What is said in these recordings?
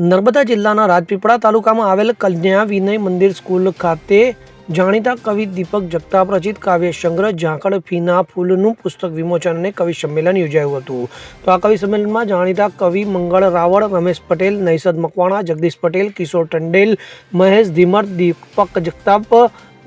નર્મદા જિલ્લાના રાજપીપળા તાલુકામાં આવેલ કન્યા વિનય મંદિર સ્કૂલ ખાતે જાણીતા કવિ દીપક જગતાપ રચિત કાવ્ય સંગ્રહ ઝાંકડ ફીના ફૂલનું પુસ્તક વિમોચન અને કવિ સંમેલન યોજાયું હતું. તો આ કવિ સંમેલનમાં જાણીતા કવિ મંગળ રાવળ, રમેશ પટેલ, નૈસદ મકવાણા, જગદીશ પટેલ, કિશોર ટંડેલ, મહેશ ધીમર, દીપક જગતાપ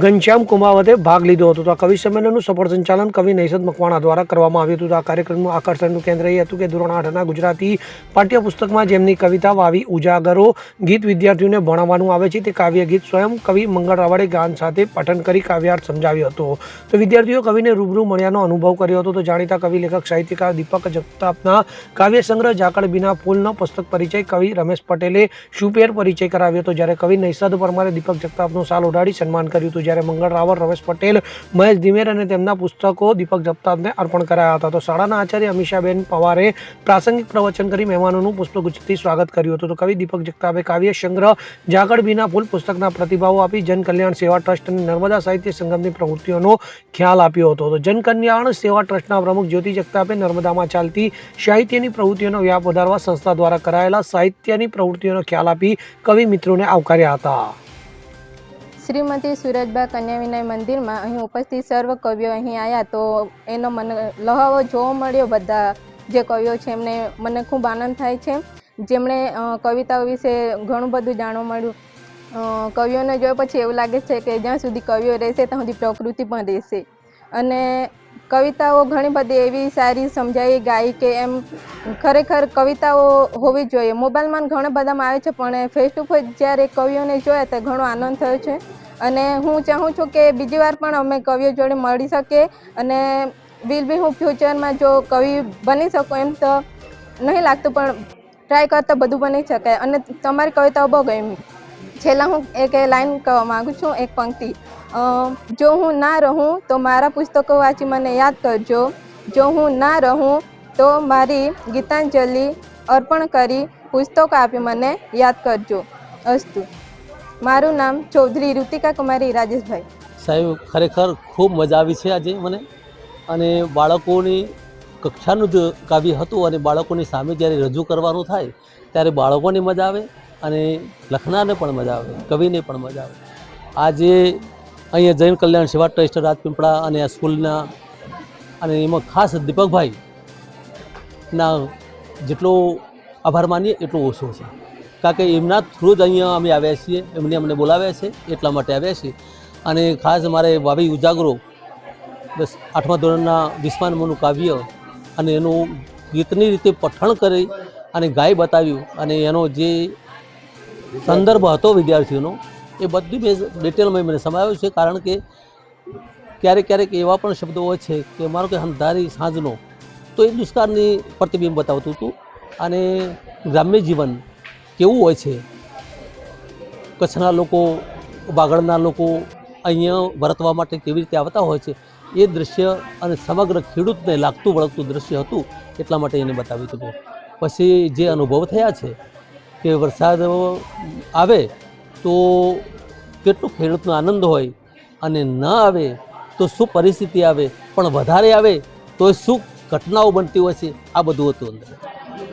ઘનશ્યામ કુમાવતે ભાગ લીધો હતો. તો આ કવિ સંમેલનનું સફળ સંચાલન કવિ નૈસદ મકવાણા દ્વારા કરવામાં આવ્યું હતું. આ કાર્યક્રમનું આકર્ષણનું કેન્દ્ર એ હતું કે ધોરણ આઠના ગુજરાતી પાઠ્યપુસ્તકમાં જેમની કવિતા વાવી ઉજાગરો ગીત વિદ્યાર્થીઓને ભણાવવાનું આવે છે, તે કાવ્ય ગીત સ્વયં કવિ મંગળ રાવળે ગાન સાથે પઠન કરી કાવ્યાર્થ સમજાવ્યો હતો. તો વિદ્યાર્થીઓ કવિને રૂબરૂ મળ્યાનો અનુભવ કર્યો હતો. તો જાણીતા કવિ લેખક, સાહિત્યકાર દીપક જગતાપના કાવ્ય સંગ્રહ ઝાકળ બિના ફૂલનો પુસ્તક પરિચય કવિ રમેશ પટેલે શુપેર પરિચય કરાવ્યો હતો. જ્યારે કવિ નૈસાદ પરમારે દીપક જગતાપનું સાલ ઓઢાડી સન્માન કર્યું હતું. જ્યારે મંગળ રાવળ રમેશ પટેલ, મહેશ ધીમેર અને તેમના પુસ્તકો દીપક જગતાપને અર્પણ કરાયા હતા. તો શાળાના આચાર્ય અમીષાબેન પવારે પ્રાસંગિક પ્રવચન કરી મહેમાનોનું પુષ્પગુચ્છથી સ્વાગત કર્યું હતું. તો કવિ દીપક જગતાપે કાવ્ય સંગ્રહ, ઝાકળ બીના ફૂલ પુસ્તકના પ્રતિભાવો આપી જનકલ્યાણ સેવા ટ્રસ્ટ અને નર્મદા સાહિત્ય સંગમની પ્રવૃત્તિઓનો ખ્યાલ આપ્યો હતો. તો જનકલ્યાણ સેવા ટ્રસ્ટના પ્રમુખ જ્યોતિ જગતાપે નર્મદામાં ચાલતી સાહિત્યની પ્રવૃત્તિઓનો વ્યાપ વધારવા સંસ્થા દ્વારા કરાયેલા સાહિત્યની પ્રવૃત્તિઓનો ખ્યાલ આપી કવિ મિત્રોને આવકાર્યા હતા. શ્રીમતી સુરજબા કન્યા વિનય મંદિરમાં અહીં ઉપસ્થિત સર્વ કવિઓ અહીં આવ્યા તો એનો મને લહાવો જોવા મળ્યો બધા જે કવિઓ છે એમને મને ખૂબ આનંદ થાય છે. જેમણે કવિતાઓ વિશે ઘણું બધું જાણવા મળ્યું. કવિઓને જોયા પછી એવું લાગે છે કે જ્યાં સુધી કવિઓ રહેશે ત્યાં સુધી પ્રકૃતિ પણ રહેશે. અને કવિતાઓ ઘણી બધી એવી સારી સમજાઈ, ગાઈ કે એમ ખરેખર કવિતાઓ હોવી જોઈએ. મોબાઈલમાં ઘણા બધામાં આવે છે, પણ ફેસ ટુ ફેસ જ્યારે કવિઓને જોયા તો ઘણો આનંદ થયો છે. અને હું ચાહું છું કે બીજી વાર પણ અમે કવિઓ જોડે મળી શકીએ અને વિલ બી હું ફ્યુચરમાં જો કવિ બની શકું એમ તો નહીં લાગતું, પણ ટ્રાય કરતાં બધું બની શકાય અને તમારી કવિતાઓ બહુ ગમી. છેલ્લા હું એક લાઈન કહેવા માગું છું, એક પંક્તિ. જો હું ના રહું તો મારા પુસ્તકો વાંચી મને યાદ કરજો. જો હું ના રહું તો મારી ગીતાંજલિ અર્પણ કરી પુસ્તકો આપી મને યાદ કરજો. અસ્તુ. મારું નામ ચૌધરી ઋતિકા કુમારી રાજેશભાઈ. સાહેબ, ખરેખર ખૂબ મજા આવી છે આજે મને. અને બાળકોની કક્ષાનું જ કાવ્ય હતું અને બાળકોની સામે જ્યારે રજૂ કરવાનું થાય, ત્યારે બાળકોને મજા આવે અને લખનારને પણ મજા આવે, કવિને પણ મજા આવે. આજે અહીંયા જૈન કલ્યાણ સેવા ટ્રસ્ટ, રાજપીપળા અને આ સ્કૂલના અને એમાં ખાસ દીપકભાઈ ના જેટલો આભાર માનીએ, એટલો ઓછો છે. કારણ કે એમના થ્રુ જ અહીંયા અમે આવ્યા છીએ, એમને અમને બોલાવ્યા છે, એટલા માટે આવ્યા છીએ. અને ખાસ મારે વાવી ઉજાગરો, બસ આઠમા ધોરણના વિસ્માનમાંનું કાવ્ય અને એનું ગીતની રીતે પઠણ કરી અને ગાય બતાવ્યું. અને એનો જે સંદર્ભ હતો વિદ્યાર્થીઓનો, એ બધી મેં ડિટેલમાં મને સમાવ્યો છે. કારણ કે ક્યારેક ક્યારેક એવા પણ શબ્દો હોય છે કે મારો કે અંધારી સાંજનો, તો એ દુષ્કાળની પ્રતિબિંબ બતાવતું હતું. અને ગ્રામ્ય જીવન કેવું હોય છે? કચ્છના લોકો, વાગડના લોકો અહીંયા વર્તવા માટે કેવી રીતે આવતા હોય છે? એ દૃશ્ય અને સમગ્ર ખેડૂતને લાગતું વળગતું દૃશ્ય હતું એટલા માટે એને બતાવ્યું હતું પછી જે અનુભવ થયા છે કે વરસાદ આવે તો કેટલું ખેડૂતનો આનંદ હોય અને ન આવે તો શું પરિસ્થિતિ આવે, પણ વધારે આવે તો શું ઘટનાઓ બનતી હોય છે, આ બધું હતું અંદર.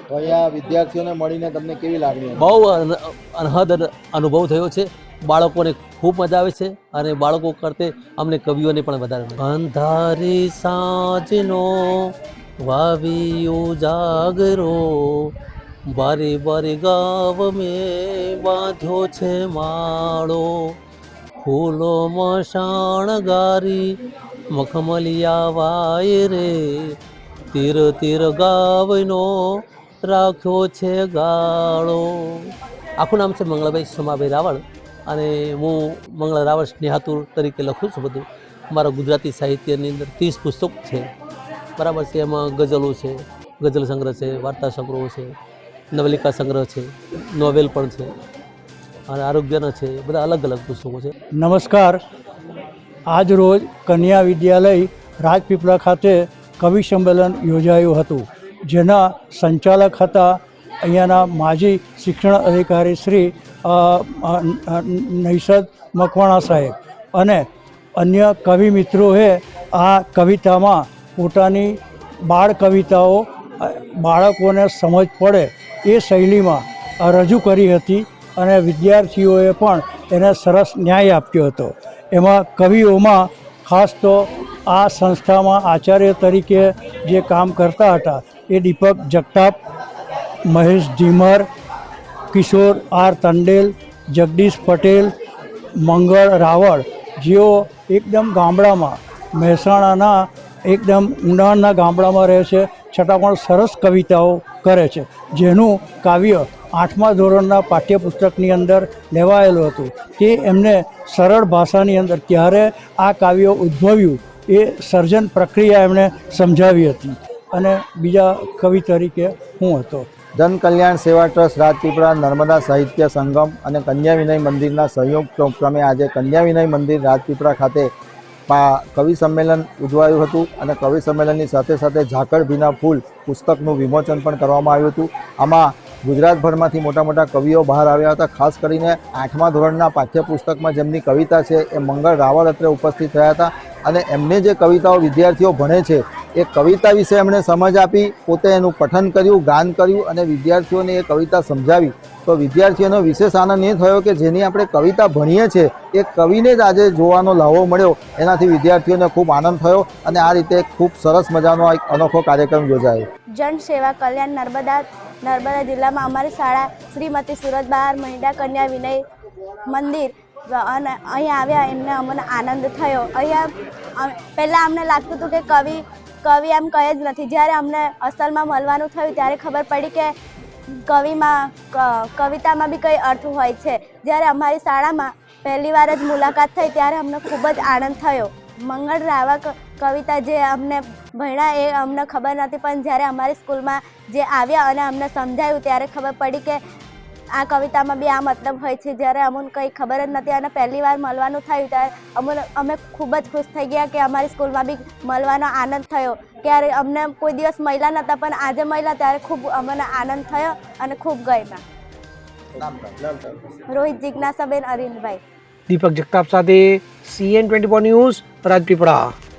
તો અહીંયા વિદ્યાર્થીઓને મળીને તમને કેવી લાગણી બહુ અન- અનહદ અનુભવ થયો છે. બાળકોને ખૂબ મજા આવે છે અને બાળકો કરતે અમને કવિઓને પણ વધારે અંધારી સાંજનો વાવી ઉજાગરો બારે બારે ગાવ મેં બાંધ્યો છે માળો. ફૂલો મશાણ ગારી, મખમલિયા વાય રે તીર તીર ગાવનો રાખ્યો છે ગાળો. આખું નામ છે મંગળભાઈ સોમાભાઈ રાવળ અને હું મંગળ રાવળ સ્નેહાતુર તરીકે લખું છું બધું. મારા ગુજરાતી સાહિત્યની અંદર ત્રીસ પુસ્તક છે. બરાબર છે, એમાં ગઝલો છે, ગઝલ સંગ્રહ છે, વાર્તા સંગ્રહો છે, નવલિકા સંગ્રહ છે, નોવેલ પણ છે, અને આરોગ્યના છે, બધા અલગ અલગ પુસ્તકો છે. નમસ્કાર. આજ રોજ કન્યા વિદ્યાલય રાજપીપળા ખાતે કવિ સંમેલન યોજાયું હતું. જેના સંચાલક હતા, અહીંયાના માજી શિક્ષણ અધિકારી શ્રી નૈસદ મકવાણા સાહેબ અને અન્ય કવિ મિત્રોએ આ કવિતામાં પોતાની બાળ કવિતાઓ બાળકોને સમજ પડે એ શૈલીમાં રજૂ કરી હતી અને વિદ્યાર્થીઓએ પણ એને સરસ ન્યાય આપ્યો હતો. એમાં કવિઓમાં ખાસ તો આ સંસ્થામાં આચાર્ય તરીકે જે કામ કરતા હતા એ દીપક જગતાપ, મહેશ ધીમર, કિશોર આર તંડેલ, જગદીશ પટેલ, મંગળ રાવળ. જેઓ એકદમ ગામડામાં, મહેસાણાના એકદમ ઊંડાણના ગામડામાં રહે છે, છતાં પણ સરસ કવિતાઓ કરે છે, જેનું કાવ્ય આઠમા ધોરણના પાઠ્યપુસ્તકની અંદર લેવાયેલું હતું. તે એમને સરળ ભાષાની અંદર ક્યારે આ કાવ્ય ઉદ્ભવ્યું એ સર્જન પ્રક્રિયા એમણે સમજાવી હતી. અને બીજા કવિ તરીકે હું હતો. જન કલ્યાણ સેવા ટ્રસ્ટ રાજપીપળા નર્મદા સાહિત્ય સંગમ અને કન્યા વિનય મંદિરના સંયુક્ત ઉપક્રમે આજે કન્યા વિનય મંદિર રાજપીપળા ખાતે કવિ સંમેલન ઉજવાયું હતું અને કવિ સંમેલનની સાથે સાથે ઝાકળ ભીના ફૂલ પુસ્તકનું વિમોચન પણ કરવામાં આવ્યું હતું. આમાં ગુજરાતભરમાંથી મોટા મોટા કવિઓ બહાર આવ્યા હતા, ખાસ કરીને આઠમા ધોરણના પાઠ્યપુસ્તકમાં જેમની કવિતા છે એ મંગળ રાવળ અત્રે ઉપસ્થિત થયા હતા અને એમને જે કવિતાઓ વિદ્યાર્થીઓ ભણે છે, એ કવિતા વિશે એમણે સમજ આપી, પોતે એનું પઠન કર્યું, ગાન કર્યું અને વિદ્યાર્થીઓને એ કવિતા સમજાવી. તો વિદ્યાર્થીઓનો વિશેષ આનંદ એ થયો કે જેની આપણે કવિતા ભણીએ છીએ, એ કવિને જ આજે જોવાનો લાવો મળ્યો. એનાથી વિદ્યાર્થીઓને ખૂબ આનંદ થયો અને આ રીતે ખૂબ સરસ મજાનો એક અનોખો કાર્યક્રમ યોજાયો. જન સેવા કલ્યાણ નર્મદા નર્મદા જિલ્લામાં અમારી શાળા શ્રીમતી સુરત બહાર મહિડા કન્યા વિનય મંદિર અને અહીંયા આવ્યા એમને અમને આનંદ થયો. અહીંયા પહેલાં અમને લાગતું હતું કે કવિ કવિ એમ કહે જ નથી. જ્યારે અમને અસલમાં મળવાનું થયું ત્યારે ખબર પડી કે કવિમાં કવિતામાં બી કંઈ અર્થ હોય છે. જ્યારે અમારી શાળામાં પહેલી વાર જ મુલાકાત થઈ ત્યારે અમને ખૂબ જ આનંદ થયો. મંગળ રાવા ક- કવિતા જે અમને ભણ્યા એ અમને ખબર નથી પણ જ્યારે અમારી સ્કૂલમાં જે આવ્યા અને અમને સમજાયું ત્યારે ખબર પડી કે આ કવિતામાં બી આ મતલબ હોય છે. જ્યારે અમને કંઈ ખબર જ નથી અને પહેલી વાર મળવાનું થયું ત્યારે અમને અમે ખૂબ જ ખુશ થઈ ગયા કે અમારી સ્કૂલમાં બી મળવાનો આનંદ થયો. ત્યારે અમને કોઈ દિવસ મહિલા નહોતા પણ આજે મળ્યા ત્યારે ખૂબ અમને આનંદ થયો અને ખૂબ ગયા રોહિત જિજ્ઞાસાબેન અરવિંદભાઈ. દીપક જગતાપ સાથે CN twenty four news Rajpipla